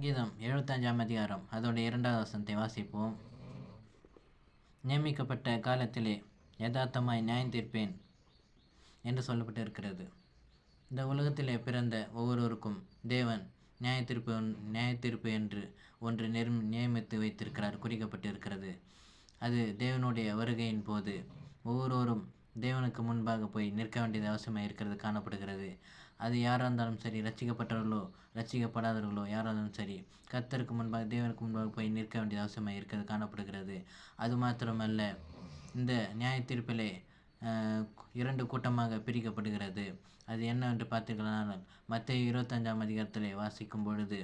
கீதம் எழுபத்தஞ்சாம் அதிகாரம். அதோட இரண்டாவது வசனத்தை வாசிப்போம். நியமிக்கப்பட்ட காலத்திலே யதார்த்தமாய் நியாயம் தீர்ப்பேன் என்று சொல்லப்பட்டு இருக்கிறது இந்த உலகத்திலே பிறந்த ஒவ்வொருவருக்கும் தேவன் நியாய தீர்ப்பு நியாய தீர்ப்பு என்று ஒன்று நிர் நியமித்து வைத்திருக்கிறார் குறிக்கப்பட்டு இருக்கிறது அது தேவனுடைய வருகையின் போது ஒவ்வொருவரும் தேவனுக்கு முன்பாக போய் நிற்க வேண்டியது அவசியமாக இருக்கிறது காணப்படுகிறது. அது யாராக இருந்தாலும் சரி ரட்சிக்கப்பட்டவர்களோ ரசிக்கப்படாதவர்களோ யாராக இருந்தாலும் சரி கத்தருக்கு முன்பாக தேவனுக்கு முன்பாக போய் நிற்க வேண்டிய அவசியமாக இருக்கிறது காணப்படுகிறது. அது மாத்திரமல்ல இந்த நியாய தீர்ப்பிலே இரண்டு கூட்டமாக பிரிக்கப்படுகிறது. அது என்னவென்று பார்த்தீர்களானால் மத்திய இருபத்தஞ்சாம் அதிகாரத்திலே வாசிக்கும் பொழுது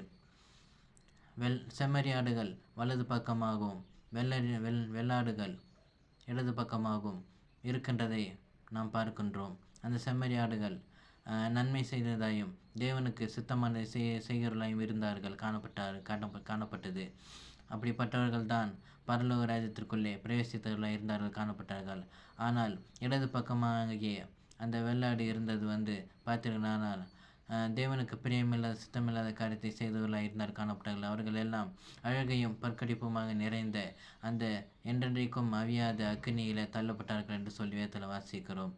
வெள் செம்மறியாடுகள் வலது பக்கமாகவும் வெள்ளரி வெள் வெள்ளாடுகள் இடது பக்கமாகவும் இருக்கின்றதை நாம் பார்க்கின்றோம். அந்த செம்மறியாடுகள் ஆடுகள் நன்மை செய்ததாயும் தேவனுக்கு சித்தமான செய் செய்கிறவர்களாயும் இருந்தார்கள் காணப்பட்டார் காண காணப்பட்டது. அப்படிப்பட்டவர்கள் தான் பரலோக ராஜ்யத்திற்குள்ளே பிரவேசித்தவர்களாக இருந்தார்கள் காணப்பட்டார்கள். ஆனால் இடது பக்கமாகிய அந்த வெள்ளாடு இருந்தது வந்து பார்த்தீர்களானால் தேவனுக்கு பிரியமில்லாத சித்தமில்லாத காரியத்தை செய்தவர்களாக இருந்தார் காணப்பட்டார்கள் அவர்கள் எல்லாம் அழகையும் பற்கடிப்புமாக நிறைந்த அந்த என்றென்றைக்கும் அவியாத அக்னியில் தள்ளப்பட்டார்கள் என்று சொல்லி வேத்தில் வாசிக்கிறோம்.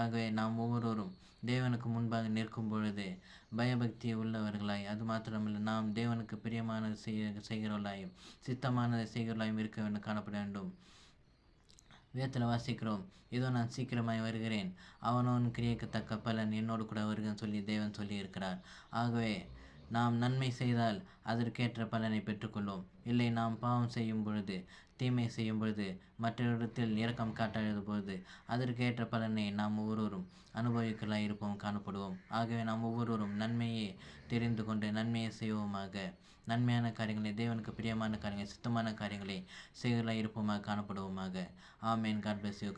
ஆகவே நாம் ஒவ்வொருவரும் தேவனுக்கு முன்பாக நிற்கும் பொழுது பயபக்தி உள்ளவர்களாய் அது மாத்திரமல்ல நாம் தேவனுக்கு பிரியமானது செய்ய செய்கிறவர்களாயும் சித்தமானதை செய்கிறவர்களாயும் இருக்க வேண்டும் காணப்பட வேண்டும். வேத்தில் வாசிக்கிறோம். இதோ நான் சீக்கிரமாய் வருகிறேன். அவனவன் கிரியைக்கு தக்க பலன் என்னோடு கூட வருகிறேன் சொல்லி தேவன் சொல்லியிருக்கிறார். ஆகவே நாம் நன்மை செய்தால் அதற்கேற்ற பலனை பெற்றுக்கொள்வோம். இல்லை நாம் பாவம் செய்யும் பொழுது தீமை செய்யும் பொழுது மற்றொருத்தில் இரக்கம் காட்டாத பொழுது அதற்கேற்ற பலனை நாம் ஒவ்வொருவரும் அனுபவிக்கலாய் இருப்போம் காணப்படுவோம். ஆகவே நாம் ஒவ்வொருவரும் நன்மையை தெரிந்து கொண்டு நன்மையை செய்வோமாக. நன்மையான காரியங்களை தேவனுக்கு பிரியமான காரியங்களை சுத்தமான காரியங்களை செய்கிறலாய் இருப்போமாக காணப்படுவோமாக. ஆமேன். God bless you